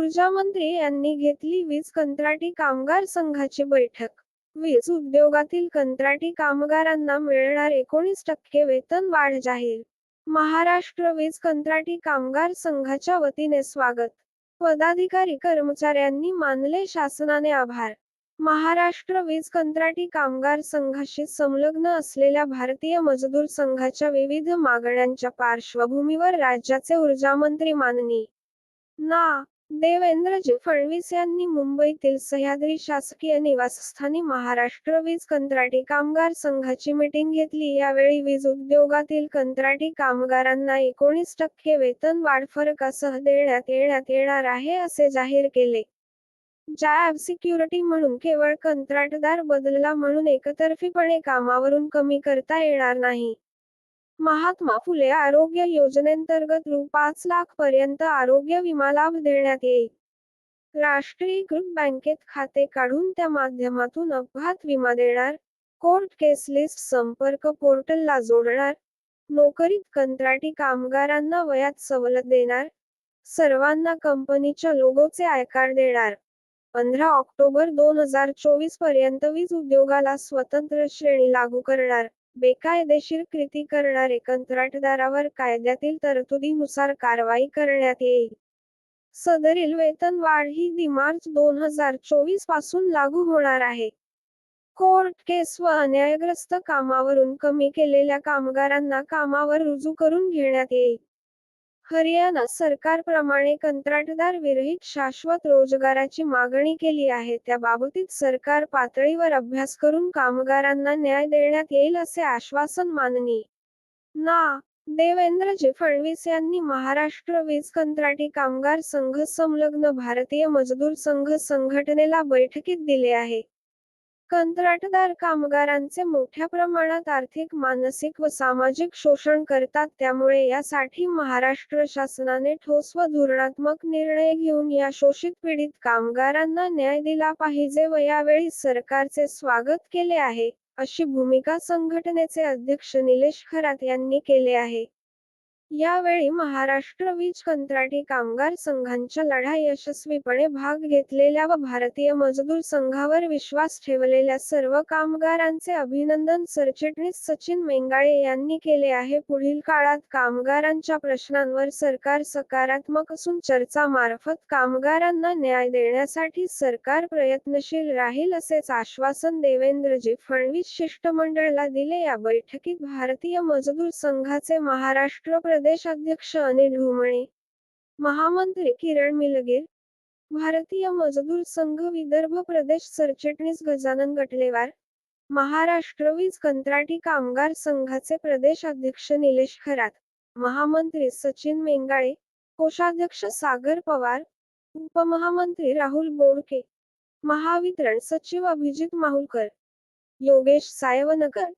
ऊर्जा मंत्री यांनी घेतली वीज कंत्राटी कामगार संघाची बैठक. वीज उद्योगातील कंत्राटी कामगारांना मिळणार एकोणीस टक्के वेतन वाढ जाहीर. महाराष्ट्र वीज कंत्राटी कामगार संघाच्या वतीने स्वागत. पदाधिकारी कर्मचाऱ्यांनी मानले शासनाने आभार. महाराष्ट्र वीज कंत्राटी कामगार संघाशी संलग्न असलेल्या भारतीय मजदूर संघाच्या विविध मागण्यांच्या पार्श्वभूमीवर राज्याचे ऊर्जामंत्री माननी ना. देवेंद्रजी फडणवीस यांनी मुंबईतील सह्याद्री शासकीय निवासस्थानी महाराष्ट्र वीज कंत्राटी कामगार संघाची मीटिंग घेतली. यावेळी वीज उद्योगातील कंत्राटी कामगारांना एकोणीस टक्के वेतन वाढ फरकासह देण्यात येण्यात येणार आहे असे जाहीर केले. ज्या सिक्युरिटी म्हणून केवळ कंत्राटदार बदलला म्हणून एकतर्फीपणे कामावरून कमी करता येणार नाही. महात्मा फुले आरोग्य योजनेंतर्गत रु. पाच लाख पर्यंत आरोग्य विमा लाभ देण्यात येईल. राष्ट्रीयकृत बँकेत खाते काढून त्या माध्यमातून अपघात विमा देणार कोर्ट केस लिस्ट संपर्क पोर्टलला जोडणार नोकरीत कंत्राटी कामगारांना वयात सवलत देणार सर्वांना कंपनीच्या लोगोचे आयकार देणार. पंधरा ऑक्टोबर दोन हजार चोवीसपर्यंत वीज उद्योगाला स्वतंत्र श्रेणी लागू करणार. बेकायदेशीर कृती करणारे कंत्राटदारावर कायद्यातील तरतुदीनुसार कारवाई करण्यात येईल. सदरील वेतन वाढ ही दिमार्च दोन हजार चोवीसपासून लागू होणार आहे. कोर्ट केस व अन्यायग्रस्त कामावरून कमी केलेल्या कामगारांना कामावर रुजू करून घेण्यात येईल. हरियाणा सरकारप्रमाणे कंत्राटदार विरहित शाश्वत रोजगाराची मागणी केली आहे. त्याबाबतीत सरकार पातळीवर अभ्यास करून कामगारांना न्याय देण्यात येईल असे आश्वासन माननी ना. देवेंद्रजी फडणवीस यांनी महाराष्ट्र वीज कंत्राटी कामगार संघ संलग्न भारतीय मजदूर संघ संघटनेला बैठकीत दिले आहे. कंत्राटदार कामगारांचे मोठ्या प्रमाणात आर्थिक मानसिक व सामाजिक शोषण करतात. त्यामुळे यासाठी महाराष्ट्र शासनाने ठोस व धोरणात्मक निर्णय घेऊन या शोषित पीडित कामगारांना न्याय दिला पाहिजे व यावेळी सरकारचे स्वागत केले आहे अशी भूमिका संघटनेचे अध्यक्ष निलेश खरात यांनी केले आहे. यावेळी महाराष्ट्र वीज कंत्राटी कामगार संघांच्या लढा यशस्वीपणे भाग घेतलेल्या व भारतीय मजदूर संघावर विश्वास ठेवलेल्या सर्व कामगारांचे अभिनंदन सरचिटणीस सचिन मेंगाळे यांनी केले आहे. पुढील काळात कामगारांच्या प्रश्नांवर सरकार सकारात्मक असून चर्चामार्फत कामगारांना न्याय देण्यासाठी सरकार प्रयत्नशील राहील असेच आश्वासन देवेंद्रजी फडणवीस शिष्टमंडळाला दिले. या बैठकीत भारतीय मजदूर संघाचे महाराष्ट्र प्रदेश अध्यक्ष अनिल ढुमणे महामंत्री किरण मिलगीर भारतीय मजदूर संघ विदर्भ प्रदेश सरचिटणीस गजानन गटलेवार महाराष्ट्र वीज कंत्राटी कामगार संघाचे प्रदेश अध्यक्ष निलेश खरात महामंत्री सचिन मेंगाळे कोषाध्यक्ष सागर पवार उपमहामंत्री राहुल बोडके महावितरण सचिव अभिजित माहुलकर योगेश सायवनकर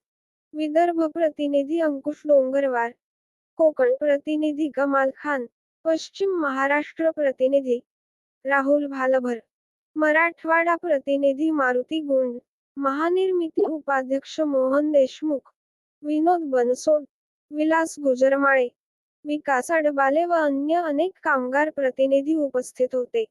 विदर्भ प्रतिनिधी अंकुश डोंगरवार कोकण प्रतिनिधी कमाल खान पश्चिम महाराष्ट्र प्रतिनिधी राहुल भालभर मराठवाडा प्रतिनिधी मारुती गुंड महानिर्मिती उपाध्यक्ष मोहन देशमुख विनोद बनसोड विलास गुजरमाळे विकास अडबाले व अन्य अनेक कामगार प्रतिनिधी उपस्थित होते.